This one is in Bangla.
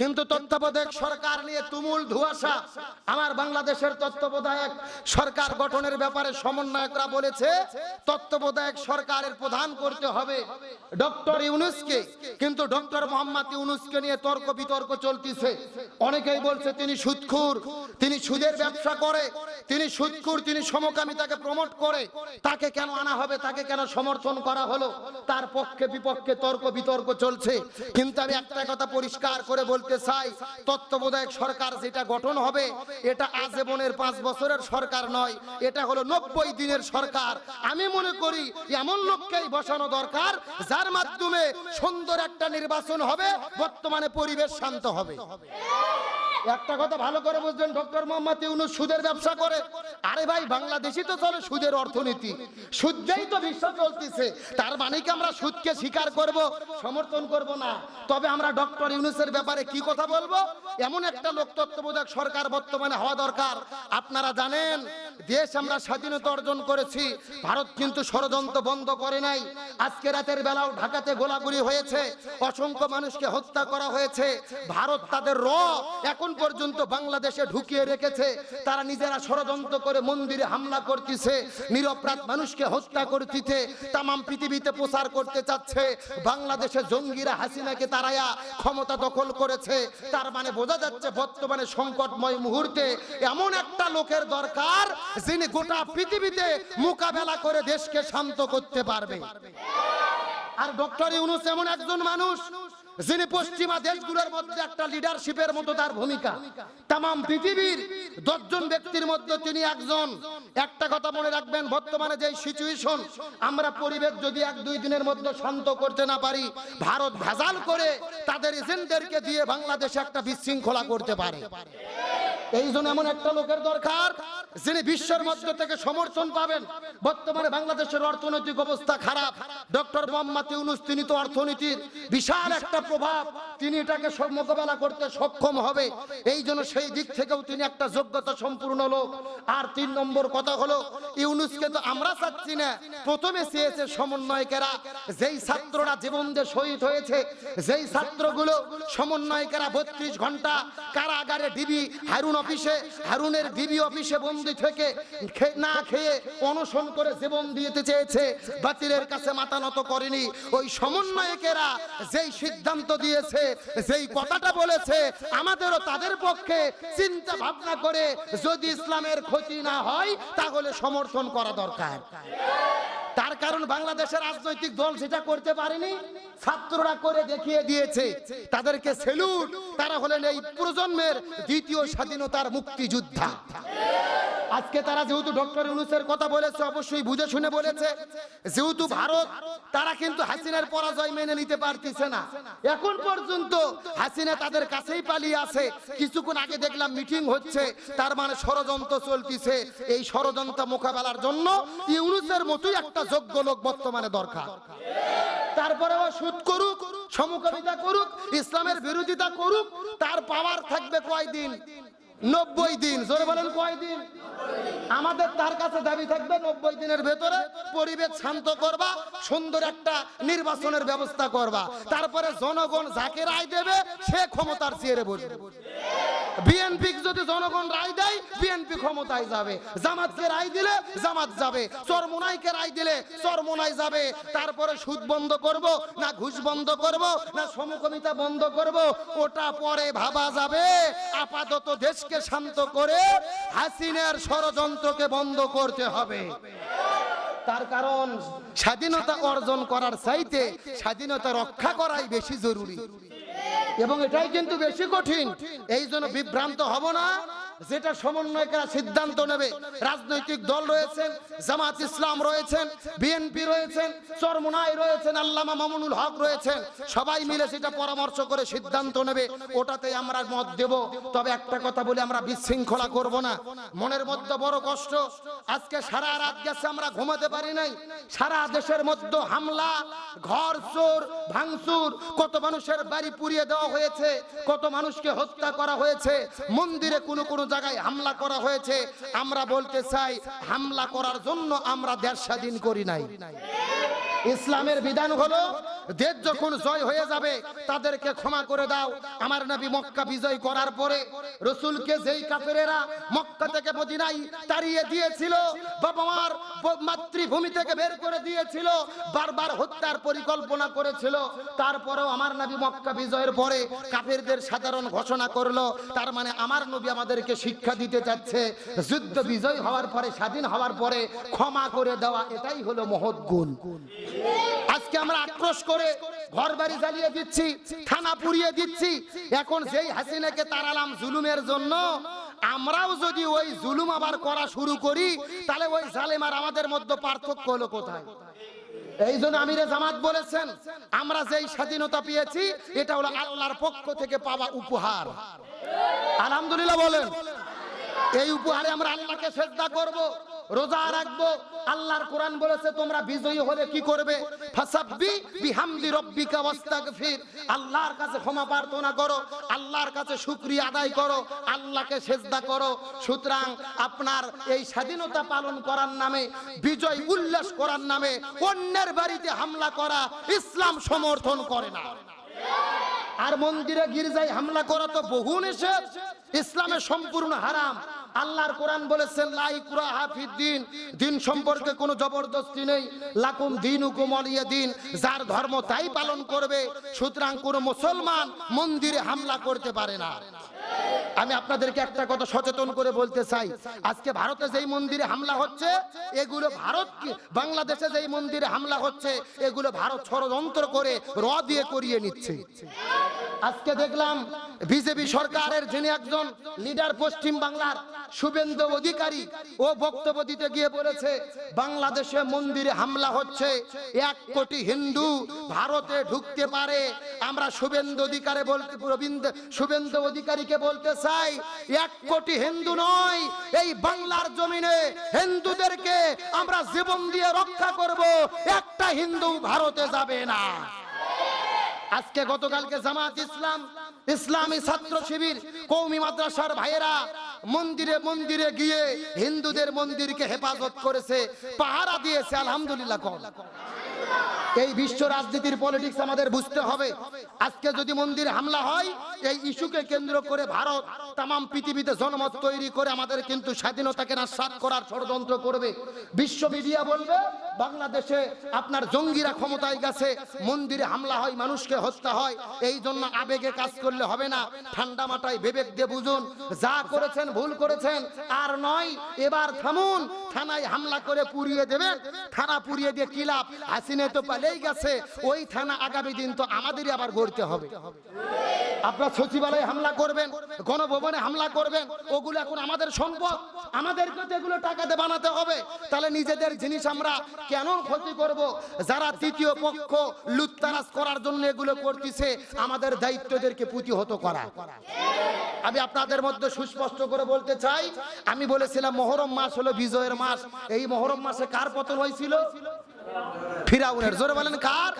কিন্তু তত্ত্বাবধায়ক সরকার নিয়ে তুমুল ধুয়াশা। আমার বাংলাদেশের তত্ত্বাবধায়ক সরকার গঠনের ব্যাপারে সমন্বয়করা বলেছে, তত্ত্বাবধায়ক সরকারের প্রধান করতে হবে ডক্টর ইউনুসকে। কিন্তু ডক্টর মোহাম্মদ ইউনুসকে নিয়ে তর্ক বিতর্ক চলতিছে। অনেকেই বলছে তিনি সুদখুর তিনি সুদের ব্যবসা করে, তিনি সুদখুর তিনি সমকামিতাকে প্রমোট করে। তাকে কেন আনা হবে, তাকে কেন সমর্থন করা হলো? তার পক্ষে বিপক্ষে তর্ক বিতর্ক চলছে। কিন্তু আমি একটা কথা পরিষ্কার করে বলতে চাই, তত্ত্বাবধায়ক সরকার যেটা গঠন হবে, এটা আজীবনের পাঁচ বছরের সরকার নয়, এটা হলো নব্বই দিনের সরকার। আমি মনে করি এমন লোককেই বসানো দরকার, যার মাধ্যমে সুন্দর একটা নির্বাচন হবে, বর্তমানে পরিবেশ শান্ত হবে। একটা কথা ভালো করে বুঝলেন ডক্টর মোহাম্মদ ইউনুস সুদের ব্যবসা করে। আরে ভাই, বাংলাদেশই তো চলে সুদের অর্থনীতি। সুদেই তো বিশ্ব চলতেছে। তার মানে কি আমরা সুদকে স্বীকার করব, সমর্থন করব না? তবে আমরা ডক্টর ইউনুসের ব্যাপারে কি কথা বলব? এমন একটা লোক তত্ত্বাবধায়ক সরকার বর্তমানে হওয়া দরকার। আপনারা জানেন দেশ আমরা স্বাধীনতা অর্জন করেছি, ভারত কিন্তু ষড়যন্ত্র বন্ধ করে নাই। আজকে রাতের বেলাও ঢাকাতে গোলাগুলি হয়েছে, অসংখ্য মানুষকে হত্যা করা হয়েছে। ভারত তাদের র এখন পর্যন্ত বাংলাদেশে ঢুকিয়ে রেখেছে। তারা নিজেরা ষড়যন্ত্র করে মন্দিরে হামলা করতেছে নিরপরাধ মানুষকে হত্যা করতেছে তাম পৃথিবীতে প্রচার করতে চাচ্ছে। বাংলাদেশে জঙ্গিরা হাসিনাকে তারায়া ক্ষমতা দখল করেছে। তার মানে বোঝা যাচ্ছে বর্তমানে সংকটময় মুহূর্তে এমন একটা লোকের দরকার যিনি গোটা পৃথিবীতে মোকাবেলা করে দেশকে শান্ত করতে পারবে। আর ডক্টর ইউনুস এমন একজন মানুষ, যিনি পশ্চিমা দেশগুলোর মধ্যে একটা লিডারশিপের মতো তার ভূমিকা। তাম পৃথিবীর দশজন ব্যক্তির মধ্যে তিনি একজন। একটা কথা মনে রাখবেন, বর্তমানে যে সিচুয়েশন আমরা পরিবেশ যদি এক দুই দিনের মধ্যে শান্ত করতে না পারি, ভারত ভেজাল করে তাদের এজেন্টদেরকে দিয়ে বাংলাদেশে একটা বিশৃঙ্খলা করতে পারে। এই জন্য এমন একটা লোকের দরকার যিনি বিশ্বের মধ্যে থেকে সমর্থন পাবেন। বর্তমানে বাংলাদেশের অর্থনৈতিক অবস্থা খারাপ। ডক্টর মোহাম্মদ ইউনুস, তিনি তো অর্থনীতির বিশাল একটা প্রভাব। তিনি এটাকে মোকাবেলা করতে সক্ষম হবে। এই জন্য সেই দিক থেকেও তিনি একটা যোগ্যতা সম্পূর্ণ লোক। আর তিন নম্বর কথা হলো, ইউনুসকে তো আমরা চাচ্ছি না। প্রথমে চেয়েছে সমন্বয়কেরা, যেই ছাত্ররা জীবন দিয়ে শহীদ হয়েছে, যেই ছাত্রগুলো সমন্বয়কেরা বত্রিশ ঘণ্টা কারাগারে ডিবি হারুন অফিসে, হারুনের ডিবি অফিসে বন্দি থেকে না খেয়ে অনশন করে জীবন দিতে চেয়েছে, বাতিলের কাছে মাথা নত করেনি। ওই সমন্বয়কেরা যেই সিদ্ধান্ত দিয়েছে, যেই কথাটা বলেছে, আমাদেরও তাদের পক্ষে চিন্তা ভাবনা করে যদি ইসলামের ক্ষতি না হয়, তাহলে সমর্থন করা দরকার। তার কারণ বাংলাদেশের রাজনৈতিক দল সেটা করতে পারেনি, ছাত্ররা করে দেখিয়ে দিয়েছে। তাদেরকে সেলুট তারা হলেন এই প্রজন্মের দ্বিতীয় স্বাধীনতার মুক্তিযোদ্ধা। আজকে তারা যেহেতু ডক্টর ইউনুসের কথা বলেছে, অবশ্যই বুঝে শুনে বলেছে। যেহেতু ভারত, তারা কিন্তু হাসিনার পরাজয় মেনে নিতে পারতেছে না। এখন পর্যন্ত হাসিনা তাদের কাছেই পালিয়ে আছে। কিছুক্ষণ আগে দেখলাম মিটিং হচ্ছে, তার মানে ষড়যন্ত্র চলতিছে। এই ষড়যন্ত্র মোকাবেলার জন্য ইউনুসের মতোই একটা যোগ্য লোক বর্তমানে দরকার। তারপরে ও সুদ করুক, সমকামিতা করুক, ইসলামের বিরোধিতা করুক, তার পাওয়ার থাকবে কয়দিন? নব্বই দিন, জোরে বলেন কয় দিন? আমাদের তার কাছে দাবি থাকবে নব্বই দিনের ভেতরে পরিবেশ শান্ত করবা, সুন্দর একটা নির্বাচনের ব্যবস্থা করবা। তারপরে জনগণ যাকে রায় দেবে, সে ক্ষমতার চেয়ারে বসবে। বিএনপি যদি জনগণ রায় দেয় বিএনপি ক্ষমতায় যাবে। জামাতকে রায় দিলে, জামাত যাবে। চরমোনাইকে রায় দিলে, চরমোনাই যাবে। তারপরে সুদ বন্ধ করব, না ঘুষ বন্ধ করব, না সমকমিতা বন্ধ করব। ওটা পরে ভাবা যাবে। আপাতত দেশকে শান্ত করে হাসিনের ষড়যন্ত্রকে বন্ধ করতে হবে। তার কারণ, স্বাধীনতা অর্জন করার চাইতে স্বাধীনতা রক্ষা করাই বেশি জরুরি। এবং এটাই কিন্তু বেশি কঠিন। এই জন্য বিভ্রান্ত হব না। যেটা সমন্বয়করা সিদ্ধান্ত নেবে। রাজনৈতিক দল রয়েছেন, জামাত ইসলাম রয়েছেন, বিএনপি রয়েছেন, চরমোনাই রয়েছেন, আল্লামা মামুনুল হক রয়েছেন। সবাই মিলে সেটা পরামর্শ করে সিদ্ধান্ত নেবে। ওটাতে আমরা মত দেব। তবে একটা কথা বলি, আমরা বিশৃঙ্খলা করব না। মনের মধ্যে বড় কষ্ট। আজকে সারা রাত গেছে আমরা ঘুমাতে পারি নাই। সারা দেশের মধ্যে হামলা, ঘর চোর, ভাঙচুর, কত মানুষের বাড়ি পুড়িয়ে দেওয়া হয়েছে, কত মানুষকে হত্যা করা হয়েছে। মন্দিরে কোনো কোনো জায়গায় হামলা করা হয়েছে, আমরা বলতে চাই, হামলা করার জন্য আমরা দেশ স্বাধীন করি নাই। ইসলামের বিধান হলো, দেশ যখন জয় হয়ে যাবে, তাদেরকে ক্ষমা করে দাও। আমার নবী মক্কা বিজয় করার পরে রসুলকে যেই কাফেরেরা মক্কা থেকে মদিনায় তাড়িয়ে দিয়েছিল, বাবা মার মাতৃভূমি থেকে বের করে দিয়েছিল, বারবার হত্যার পরিকল্পনা করেছিল। তারপরেও আমার নবী মক্কা বিজয়ের পরে কাফেরদের সাধারণ ঘোষণা করল, তার মানে আমার নবী আমাদেরকে শিক্ষা দিতে চাচ্ছে, যুদ্ধ বিজয় হওয়ার পরে, স্বাধীন হওয়ার পরে ক্ষমা করে দেওয়া, এটাই হলো মহৎ গুণ। আজকে আমরা আক্রোশ করে ঘর বাড়ি জ্বালিয়ে দিচ্ছি, থানা পুড়িয়ে দিচ্ছি। এখন যেই হাসিনাকে তাড়ালাম জুলুমের জন্য, আমরাও যদি ওই জুলুম আবার করা শুরু করি, তাহলে ওই জালেম আর আমাদের মধ্যে পার্থক্য হলো কোথায়? এই জন্য আমিরে জামাত বলেছেন, আমরা যেই স্বাধীনতা পেয়েছি, এটা হলো আল্লাহর পক্ষ থেকে পাওয়া উপহার। আলহামদুলিল্লাহ বলেন, এই উপহারে আমরা আল্লাহকে শ্রদ্ধা করব। রোজা রাখব। আল্লাহর কোরআন বলেছে, তোমরা বিজয়ী হলে কি করবে? আল্লাহর কাছে ক্ষমা প্রার্থনা করো, আল্লাহর কাছে শুকরিয়া আদায় করো, আল্লাহকে সেজদা করো। সুতরাং আপনার এই স্বাধীনতা পালন করার নামে, বিজয় উল্লাস করার নামে, অন্যের বাড়িতে হামলা করা ইসলাম সমর্থন করে না। আর মন্দিরে গির্জায় হামলা করা তো বহু নিষেধ। ইসলামের সম্পূর্ণ হারাম। আল্লাহর কোরআন বলেছেন, লা ইকরাহা ফিদ্দিন দিন। সম্পর্কে কোনো জবরদস্তি নেই। লাকুম দিনুকুম ওয়ালিয়া দিন। যার ধর্ম তাই পালন করবে, সুতরাং কোনো মুসলমান মন্দিরে হামলা করতে পারে না। আমি আপনাদেরকে একটা কথা সচেতন করে বলতে চাই। আজকে ভারতে যেই মন্দিরে হামলা হচ্ছে, এগুলো ভারত বাংলাদেশে যেই মন্দিরে হামলা হচ্ছে, এগুলো ভারত ষড়যন্ত্র করে র দিয়ে করিয়ে নিচ্ছে। আজকে দেখলাম বিজেপি সরকারের যিনি একজন লিডার পশ্চিম বাংলার শুভেন্দু অধিকারী, ও বক্তব্য দিতে গিয়ে বলেছে, বাংলাদেশে মন্দিরে হামলা হচ্ছে, এক কোটি হিন্দু ভারতে ঢুকতে পারে। আমরা শুভেন্দু অধিকারে বলতে রবীন্দ্র শুভেন্দু অধিকারীকে বলতে চাই, এক কোটি হিন্দু নয়, এই বাংলার জমিনে হিন্দুদেরকে আমরা জীবন দিয়ে রক্ষা করব, একটা হিন্দু ভারতে যাবে না। আজকে গতকালকে জামাত ইসলাম, ইসলামী ছাত্র শিবির, কৌমি মাদ্রাসার ভাইয়েরা মন্দিরে মন্দিরে গিয়ে হিন্দুদের মন্দিরকে হেফাজত করেছে, পাহারা দিয়েছে, আলহামদুলিল্লাহ কল এই বিশ্ব রাজনীতির পলিটিক্স আমাদের বুঝতে হবে। আজকে যদি মন্দির হামলা হয়, এই ইস্যুকে কেন্দ্র করে ভারত তাম পৃথিবীতে জনমত তৈরি করে আমাদের কিন্তু স্বাধীনতাকে নাশাত করার ষড়যন্ত্র করবে। বিশ্ব মিডিয়া বলবে বাংলাদেশে আপনার জঙ্গিরা ক্ষমতায় গেছে, মন্দিরে হামলা হয়, মানুষকে হত্যা হয় এই জন্য আবেগে কাজ করলে হবে না। ঠান্ডা মাথায় বিবেক দিয়ে বুঝুন, যা করেছেন ভুল করেছেন, আর নয়, এবার থামুন, থানায় হামলা করে পুড়িয়ে দেবেন থানা পুড়িয়ে দিয়ে কি লাভ? হাসিনে তো পালেই গেছে, ওই থানা আগামী দিন তো আমাদেরই আবার গড়তে হবে। আপনার সচিবালয়ে হামলা করবেন, গণভবনে হামলা করবেন, ওগুলো এখন আমাদের সম্পদ। আমাদেরকে তো এগুলো টাকাতে বানাতে হবে। তাহলে নিজেদের জিনিস আমরা কেন ক্ষতি করব? যারা তৃতীয় পক্ষ লুত্তারাজ করার জন্য এগুলো করতেছে, আমাদের দায়িত্বদেরকে প্রতিহত করা। আমি আপনাদের মধ্যে সুস্পষ্ট করে বলতে চাই, আমি বলেছিলাম মহরম মাস হলো বিজয়ের মাস। এই মহরম মাসে কার পতন হয়েছিল? ফিরাউনের। জোরে বলেন কার?